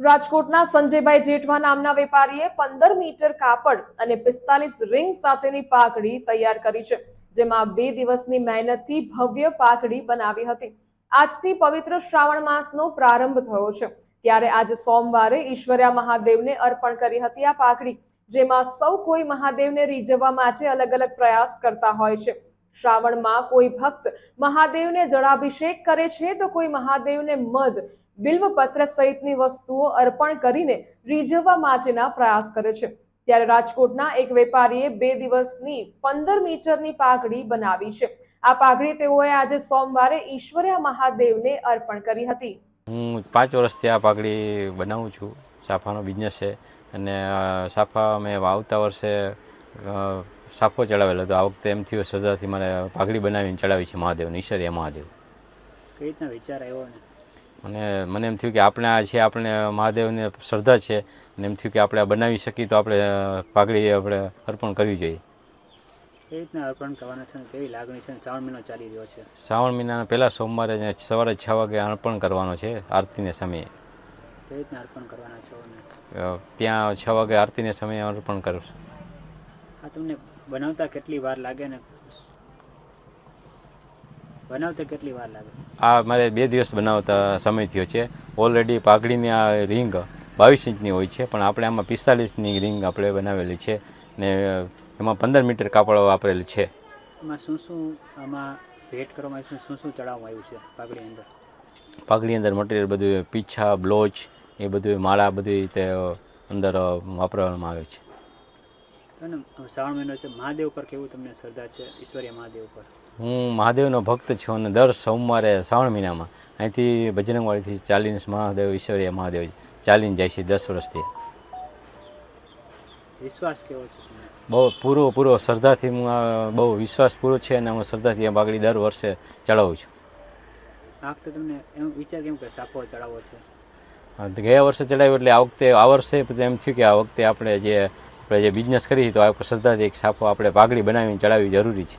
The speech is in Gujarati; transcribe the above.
રાજકોટના સંજયભાઈ જેઠવા નામના વેપારીએ પંદર મીટર કાપડ અને પિસ્તાલીસ રિંગ સાથેની પાકડી તૈયાર કરી છે, જેમાં બે દિવસની મહેનતથી ભવ્ય પાકડી બનાવી હતી. આજથી પવિત્ર શ્રાવણ માસનો પ્રારંભ થયો છે, ત્યારે આજે સોમવારે ઈશ્વર્યા મહાદેવને અર્પણ કરી હતી આ પાકડી, જેમાં સૌ કોઈ મહાદેવને રીઝવવા માટે અલગ અલગ પ્રયાસ કરતા હોય છે. શ્રાવણમાં કોઈ ભક્ત મહાદેવને જળાભિષેક કરે છે તો કોઈ મહાદેવને મધ, બિલ્વપત્ર સહિતની વસ્તુઓ અર્પણ કરીને રીઝવવા માટેના પ્રયાસ કરે છે. ત્યારે રાજકોટના એક વેપારીએ બે દિવસની પંદર મીટરની પાઘડી બનાવી છે. આ પાઘડી તેઓએ આજે સોમવારે ઈશ્વર્યા મહાદેવને અર્પણ કરી હતી. હું પાંચ વર્ષથી આ પાઘડી બનાવું છું. સાફાનો બિઝનેસ છે. અને સાફા મેં આવતા વર્ષે સાફો ચડાવેલો હતો. આ વખતે એમ થયું શ્રદ્ધાથી મારે પાઘડી બનાવીને ચડાવી છે મહાદેવને ઈશ્વરીય મહાદેવ. કઈ રીતના વિચાર આવ્યો ને અને? મને એમ થયું કે આપણે આ છે આપણે મહાદેવને શ્રદ્ધા છે. અને એમ થયું કે આપણે આ બનાવી શકીએ તો આપણે પાઘડી આપણે અર્પણ કરવી જોઈએ. કઈ રીતના અર્પણ કરવાના છે કેવી લાગણી છે શ્રાવણ મહિનો ચાલી રહ્યો છે? શ્રાવણ મહિનાના પહેલા સોમવારે સવારે છ વાગે અર્પણ કરવાનો છે આરતીને સમયે. કઈ રીતના અર્પણ કરવાના છો ત્યાં છ વાગે આરતીને સમયે અર્પણ કરું છું. આ તમને બનાવતા કેટલી વાર લાગે ને? બનાવતા કેટલી વાર લાગે? આ મારે બે દિવસ બનાવતા સમય થયો છે. ઓલરેડી પાઘડીની આ રિંગ બાવીસ ઇંચની હોય છે પણ આપણે આમાં પિસ્તાલીસની રિંગ આપણે બનાવેલી છે ને એમાં પંદર મીટર કાપડ વાપરેલું છે. એમાં શું શું આમાં ભેટ કરવામાં આવ્યું છે શું શું ચડાવવામાં આવ્યું છે પાઘડી અંદર? પાઘડી અંદર મટીરિયલ બધું પીછા બ્લોચ એ બધું માળા બધી રીતે અંદર વાપરવામાં આવે છે. અને શ્રાવણ મહિનો છે મહાદેવ પર કેવું તમને શ્રદ્ધા છે ઈશ્વરીય મહાદેવ પર? હું મહાદેવનો ભક્ત છું અને દર સોમવારે શ્રાવણ મહિનામાં અહીંથી બજરંગવાડીથી ચાલીને મહાદેવ ઈશ્વરીય મહાદેવ ચાલીને જાય છે દસ વર્ષથી. વિશ્વાસ કેવો છે બહુ પૂરો પૂરો શ્રદ્ધાથી હું બહુ વિશ્વાસ પૂરો છે અને હું શ્રદ્ધાથી આ બાગડી દર વર્ષે ચડાવું છું. આ વખતે તમને એમ વિચાર કેમ કે સાફો ચડાવવો છે? ગયા વર્ષે ચડાવ્યું એટલે આ વખતે આ વર્ષે એમ થયું કે આ વખતે આપણે જે આપણે જે બિઝનેસ કરી તો આ શ્રદ્ધાથી એક સાફો આપણે પાઘડી બનાવીને ચડાવવી જરૂરી છે.